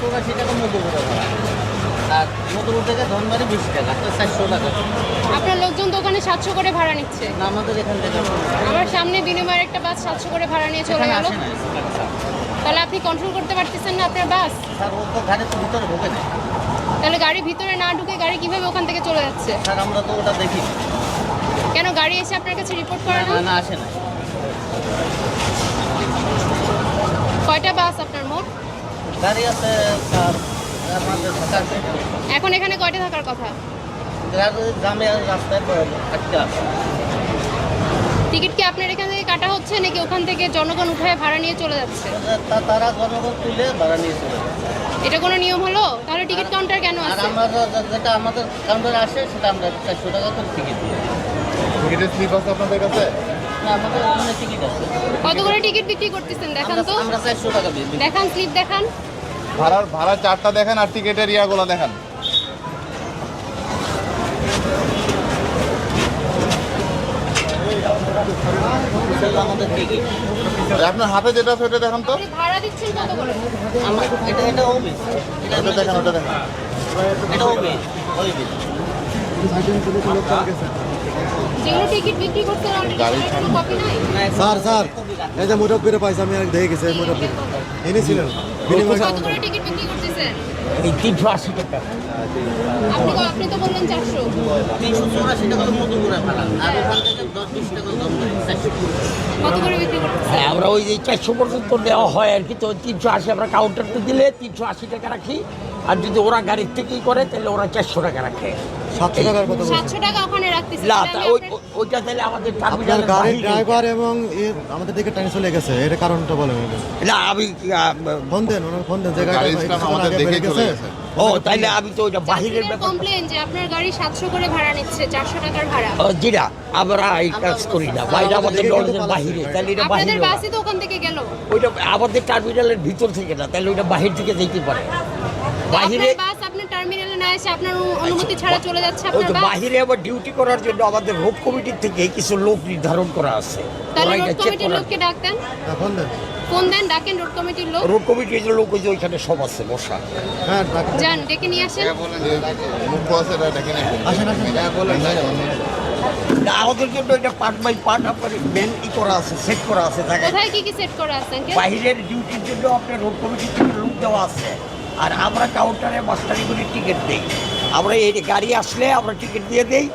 চৌরাশি টাকা মধুপুরে ভাড়া আর মধুপুর থেকে ধনবাড়ি বিশ টাকা তো চারশো টাকা। আপনার লোকজন দোকানে সাতশো করে ভাড়া নিচ্ছে? না আমাদের এখান থেকে আমার সামনে বিনিময়ের একটা বাস সাতশো করে ভাড়া নিয়ে চলে গেল। তাহলে আপনি কন্ট্রোল করতে পারতেছেন না আপনার বাস? স্যার ও তো গাড়ি তো ভিতরে ঢোকে না তাহলে গাড়ি ভিতরে না ঢুকে গাড়ি কীভাবে ওখান থেকে চলে যাচ্ছে? স্যার আমরা তো ওটা দেখি কেন গাড়ি এসে আপনার কাছে রিপোর্ট করে না না আসে না কয়টা বাস আপনার মোট? গাড়ি আছে এখন এখানে কয়টা থাকার কথা? গ্রামে রাস্তায় টিকিট কি আপনার এখান থেকে কাটা হচ্ছে নাকি ওখান থেকে জনগণ উঠায় ভাড়া নিয়ে চলে যাচ্ছে? তা- তারা জনগণ তুলে ভাড়া নিয়ে চলে যায়। এটা কোনো নিয়ম হলো? তাহলে টিকিট কাউন্টার কেন আর আছে? আমরা যে- যেটা আমাদের কাউন্টারে আসে সেটা আমরা চারশো টাকা করে টিকিট দিই। টিকিটের স্লিপ আছে আপনাদের কাছে? না আমাদের ওখানে টিকিট আছে। কত করে টিকিট বিক্রি করতেছেন? দেখান তো। আমরা চারশো টাকা দিই দিই। দেখান স্লিপ দেখান। ভাড়ার ভাড়া চারটা দেখেন আর টিকিটের ইয়াগুলো দেখেন। সেটা আপনার হাতে যেটা আছে ওটা দেখেন তো। ভাড়া দিচ্ছেন কত করে? আমরা এটা এটা অফিস এটা ওটা দেখেন ওটা দেখেন। এটা অফিস ওই বিল যেগুলো টিকিট বিক্রি করতে কপি নাই? স্যার স্যার এই যে মুরব্বীরা পাইছে আমি দেখে গেছি মুরব্বী ইনি কত করে টিকিট বিক্রি করতেছেন? এই তিনশো আশি টাকা। আপনি আপনি তো বললেন চারশো। তিনশো চৌরাশি টাকা মতো করে ভাড়া। আর ওখান থেকে দশ বিশ টাকা দাম দেয় চারশো হ্যাঁ আমরা ওই যে চারশো পর্যন্ত দেওয়া হয় আর কি। তো তিনশো আশি আমরা কাউন্টারতে দিলে তিনশো আশি টাকা রাখি। আর যদি ওরা গাড়ির থেকেই করে তাহলে ওরা চারশো টাকা রাখে। সাতশো টাকার কথা টাকা ওখানে না ওইটা তাহলে আমাদের আপনার গাড়ির ড্রাইভার এবং আমাদের দিকে টাইম চলে গেছে এর কারণটা বলেন। না আমি ফোন দেন ওনার ফোন দেন যে গাড়ি গাড়ি আমাদের দেখে চলে গেছে। ও তাইলে আমি তো ওইটা বাহিরের ব্যাপার কমপ্লেন যে আপনার গাড়ি সাতশো করে ভাড়া নিচ্ছে চারশো টাকার ভাড়া। জিরা আমরা এই কাজ করি না। বাইরে আমাদের বাহিরে তাহলে এটা আপনাদের বাসই তো ওখান থেকে গেল। ওইটা আমাদের টার্মিনালের ভিতর থেকে না তাহলে ওইটা বাহির থেকে যেতে পারে। বাহিরে বাস আপনার টার্মিনালে না এসে আপনার অনুমতি ছাড়া চলে যাচ্ছে আপনার বাস? বাহিরে আবার ডিউটি করার জন্য আমাদের রোড কমিটির থেকে কিছু লোক নির্ধারণ করা আছে। তাহলে রোড কমিটির লোককে ডাকতেন। ফোন দেন? ডাকেন রোড কমিটির লোক। রোড কমিটির লোক ওই যে ওইখানে সব আছে বসা। হ্যাঁ ডাক- যান ডেকে নিয়ে আসেন। মুখ্য আছে এটা আসেন আসেন। না, আমাদের জন্য এটা পার্ট বাই পার্ট আপনার মেন ই করা আছে সেট করা আছে কোথায় কি কি সেট করা আছে বাইরের ডিউটির জন্য আপনার রোড কমিটির থেকে লোক দেওয়া আছে। আর আমরা কাউন্টারে মাস্টারি করে টিকিট দিই। আমরা এই গাড়ি আসলে আমরা টিকিট দিয়ে দিই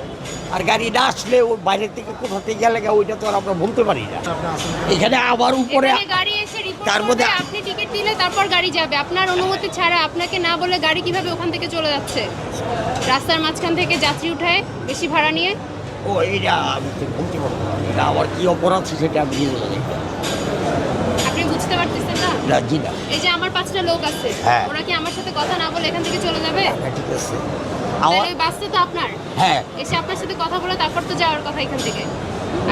আর গাড়ি না আসলে ওই বাইরের থেকে কোথা থেকে গেলে ওইটা তো আর আমরা বলতে পারি না। এখানে আবার উপরে গাড়ি এসে তার মধ্যে- আপনি টিকিট দিলে তারপর গাড়ি যাবে। আপনার অনুমতি ছাড়া আপনাকে না বলে গাড়ি কীভাবে ওখান থেকে চলে যাচ্ছে? রাস্তার মাঝখান থেকে যাত্রী উঠায় বেশি ভাড়া নিয়ে। ও এটা আমি বলতে পারব না। আমার কি অপরাধ সেটা আমি নিজে বুঝতে পারতেছেন না? না জি না। এই যে আমার পাঁচটা লোক আছে হ্যাঁ। ওরা কি আমার সাথে কথা না বলে এখান থেকে চলে যাবে? হ্যাঁ, ঠিক আছে। আমার বাসটা তো আপনার। হ্যাঁ। এসে আপনার সাথে কথা বলে তারপর তো যাওয়ার কথা এখান থেকে।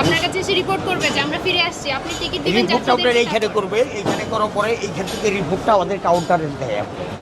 আপনার কাছে এসে রিপোর্ট করবে যে আমরা ফিরে আসছি আপনি টিকিট দিবেন রিপোর্টটা আপনার এইখানে করবে এইখানে করার পরে এইখান থেকে রিপোর্টটা আমাদের কাউন্টারে দেয়।